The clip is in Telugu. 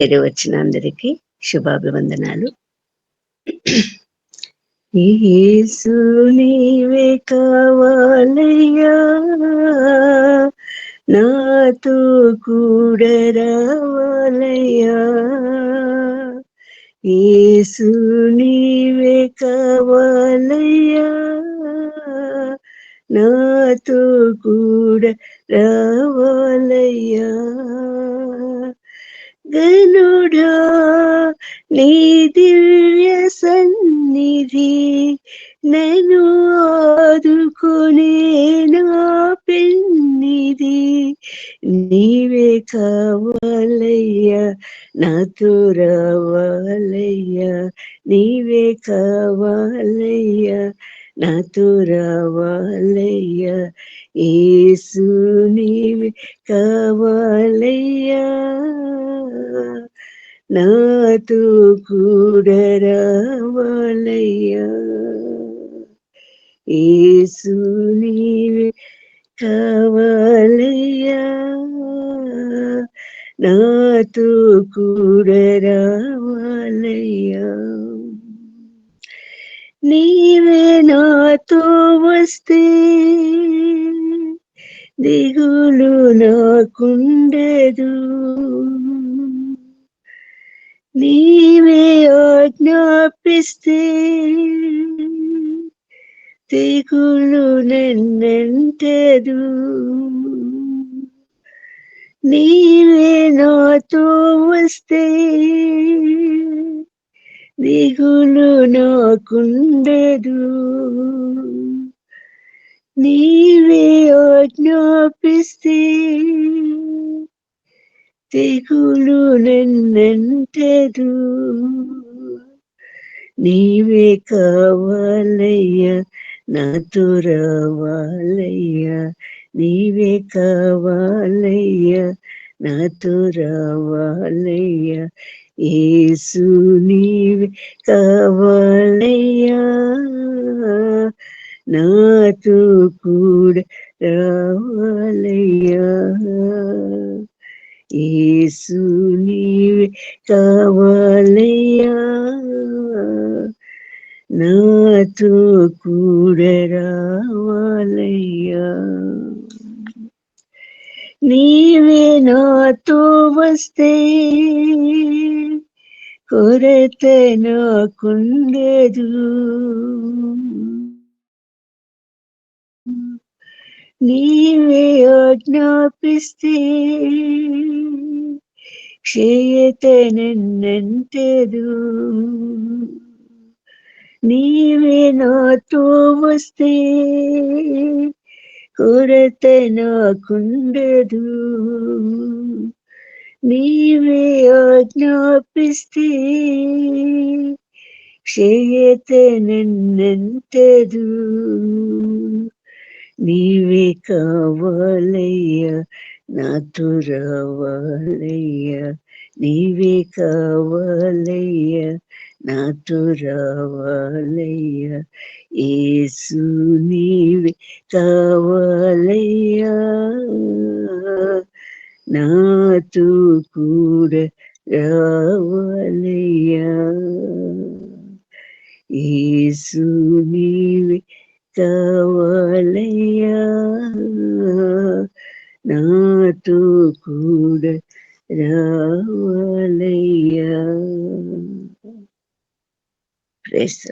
వచ్చిన అందరికీ శుభాభివందనాలు. యేసు నీవే కావాలయ్యా నాతో కూడా రావాలయ్యా. యేసు నీవే కావాలయ్యా నాతో కూడా రావాలయ్యా. గనుడా నీ దివ్య సన్నిధి నన్ను ఆదుకునే నా పెన్నిది నీవే కావాలయ్యా నాతో రావాలయ్యా నీవే కావాలయ్యా నాతో రావాలయ్యా ఏసు నీవే కావాలయ్యా. నాతో కూడా రావాలయ్యా ఏసు నీవే కావాలయ్యా. నాతో కూడా రావాలయ్యా నీవే నాతో వస్తే దిగులు నాకుండదు. నీవే ఆజ్ఞాపిస్తే దిగులు నన్నంటదు. నీవే నాతో వస్తే దిగులు నాకుండదు. నీవే ఆజ్ఞాపిస్తే తెగులు నన్నంటదు. నీవే కావాలయ్యా నాతో రావాలయ్యా. నీవే కావాలయ్యా నాతో రావాలయ్యా. ఏసు నీవే కావాలయ్యా. నాతో కూడా రావాలయ్యా. ఏసు నీవే కావాలయ్యా. నాతో కూడా రావాలయ్యా. నీవే నాతో వస్తే కొరత నాకుండదు నీవే ఆజ్ఞాపిస్తే క్షయత నన్నంటదు నీవే నాతో వస్తే కొరత నాకుండదు నీవే ఆజ్ఞాపిస్తే క్షయత నన్నంటదు నీవే కావాలయ్యా నాతో రావాలయ్యా. నీవే కావాలయ్యా నాతో రావాలయ్యా. ఏసు నీవే కావాలయ్యా. నాతో కూడా రావాలయ్యా ఏసు నీవే కావాలయ్యా నాతో కూడా రావాలయ్యా ప్రెస్